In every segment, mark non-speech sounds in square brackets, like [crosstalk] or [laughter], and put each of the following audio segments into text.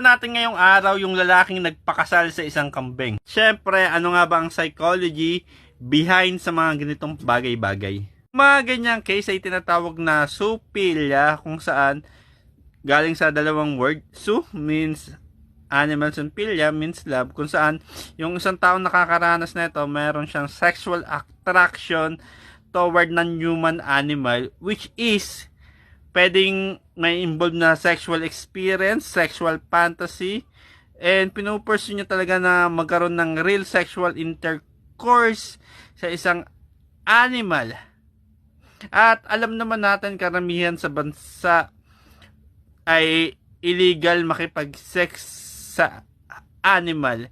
natin ngayong araw yung lalaking nagpakasal sa isang kambing. Siyempre, ano nga ba ang psychology behind sa mga ganitong bagay-bagay? Mga ganyang case ay tinatawag na supilya kung saan galing sa dalawang word. Su means animals and pilya means love kung saan yung isang taong nakakaranas na ito meron siyang sexual attraction toward non-human animal which is pwedeng may involved na sexual experience, sexual fantasy, and pinupursue niya talaga na magkaroon ng real sexual intercourse sa isang animal. At alam naman natin karamihan sa bansa ay illegal makipag-sex sa animal.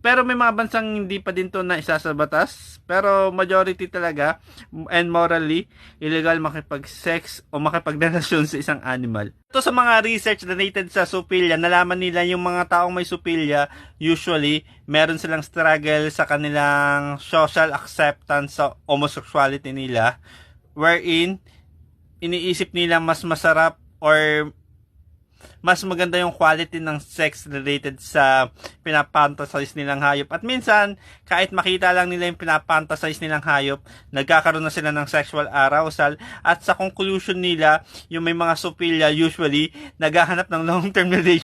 Pero may mga bansang hindi pa din to na isa sa batas. Pero majority talaga and morally illegal makipag-sex o makipagrelasyon sa isang animal. Ito sa mga research related sa supilya, nalaman nila yung mga taong may supilya, usually, meron silang struggle sa kanilang social acceptance sa homosexuality nila, wherein iniisip nila mas masarap or mas maganda yung quality ng sex related sa pinapantasize nilang hayop. At minsan, kahit makita lang nila yung pinapantasize nilang hayop, nagkakaroon na sila ng sexual arousal. At sa conclusion nila, yung may mga supilya usually, naghahanap ng long-term [laughs] relationship